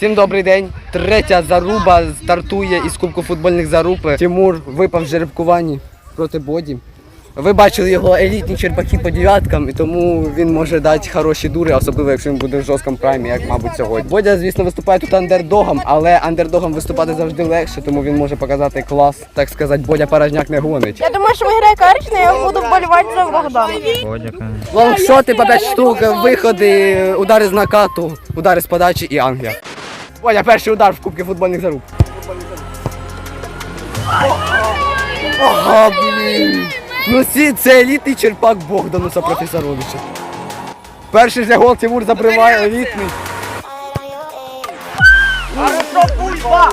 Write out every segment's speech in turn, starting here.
Всім добрий день. Третя заруба стартує із Кубку футбольних заруб. Тимур випав в жеребкуванні проти Боді. Ви бачили його елітні черпаки по дев'яткам, і тому він може дати хороші дури, особливо якщо він буде в жорсткому праймі, як мабуть сьогодні. Бодя, звісно, виступає тут андердогом, але андердогом виступати завжди легше, тому він може показати клас. Так сказати, Бодя порожняк не гонить. Я думаю, що виграє Карична, я буду вболівати за Богдана. Лонгшоти по 5 штук, виходи, удари з накату, удари з подачі і ангел. Бодя, перший удар в Кубці футбольних заруб. Ага, блін. Ну ці, це елітний черпак Богдануса Професоровича. Перший же гол Тимур забриває елітний.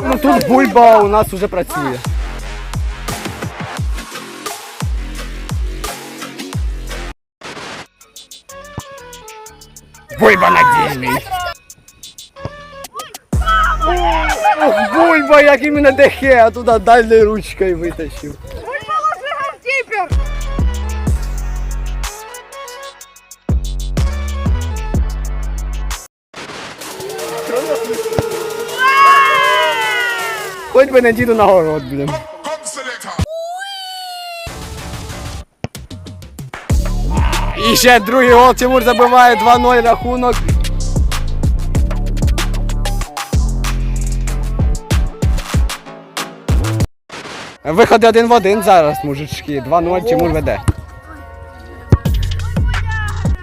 Ну тут бульба у нас вже працює. Бульба надійний. Бульба, як іменно дехе, а туди дальньою ручкою витащив. Хоч би не діду на город, блін. І ще другий гол Тимур забиває 2-0 рахунок. Виходи один в один зараз, мужички. 2-0 Тимур веде.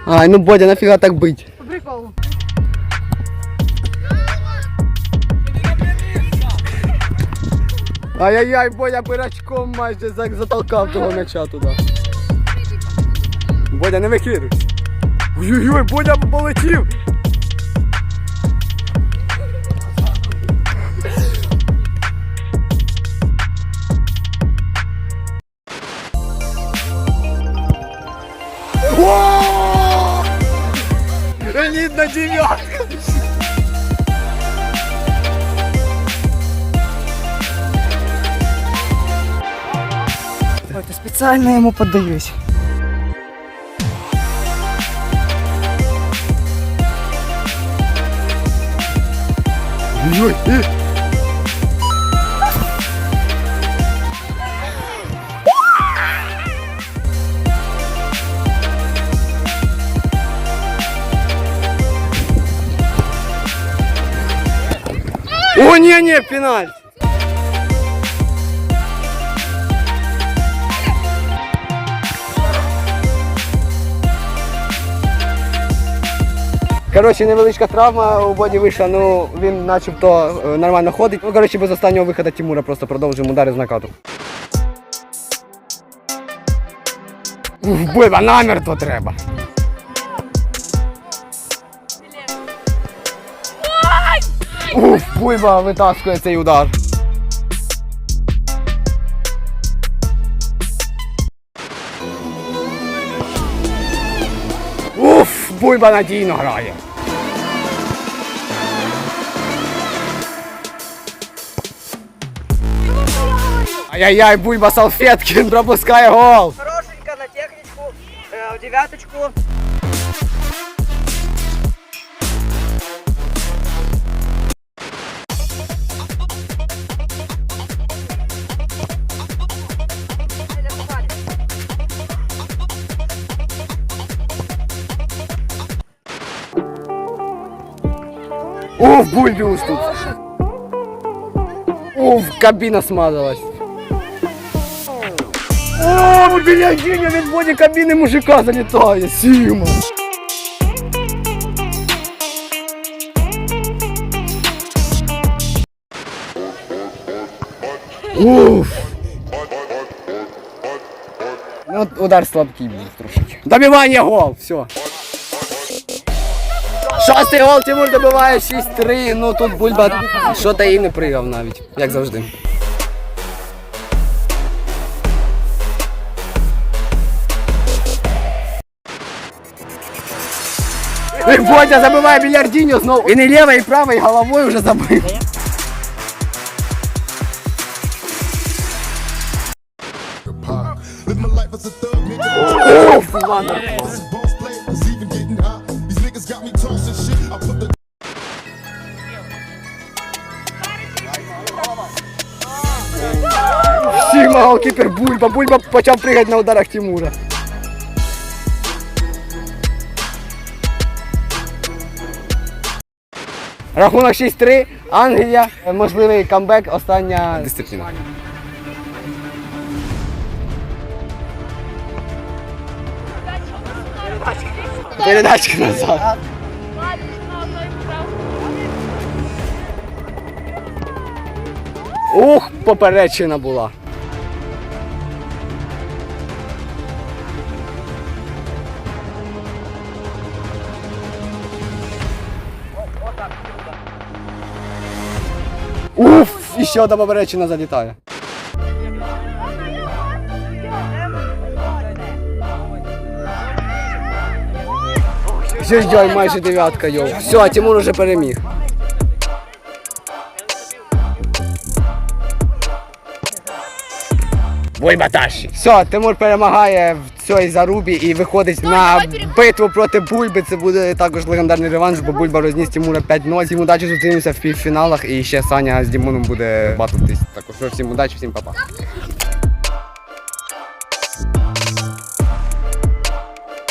Ай, ну Бодя, нафіга так бить? Прикол. Ай-яй-яй, Бодя пирачком майже за- затолкав того м'яча туди. Бодя, не викируй. Ой-ой-ой, Бодя полетів. на девятку. Ой, специально ему поддаюсь. Ой, э! О, ні, ні, пенальті. Коротше, невеличка травма у боді вийшла, ну він начебто е, нормально ходить. Ну, коротше, без останнього виходу Тимура просто продовжуємо удари з накату. Биба, намертво треба. Уф, Буйба витаскує цей удар. Уф, Буйба надійно грає. Ай-яй-яй, Буйба Салфеткін пропускає гол. Хорошенько на техничку, э, в девяточку. Уф, Бульбиус тут. Уф, кабина смазалась. О, блядь, Диня, від боді кабіни мужика залітає, Сіма. Уф. Ну, от удар слабкий був трошечки. Добивання гол, все. Шостий гол Тимур добиває 6-3. Ну тут Бульба що та і не пригав навіть, як завжди. І Бодя забиває більярдіньо знову. І не лівою, і правою, і головою вже забив. Live Тіма, голкіпер Бульба. Бульба почав пригати на ударах Тимура. Рахунок 6-3. Англія. Можливий камбек. Остання дисципліна. Передачка назад. Ух, поперечина була. Уф, і ще одна поперечина залітає. Жой, майже дев'ятка, йоу. Все, Тимур уже переміг. Бульбаташі. Все, Тимур перемагає в цій зарубі і виходить на битву проти Бульби. Це буде також легендарний реванш, бо Бульба розніс Тимура 5-0. Всім удачі зустрінемося в півфіналах і ще Саня з Дімоном буде батлитись. Також всім удачі, всім па-па.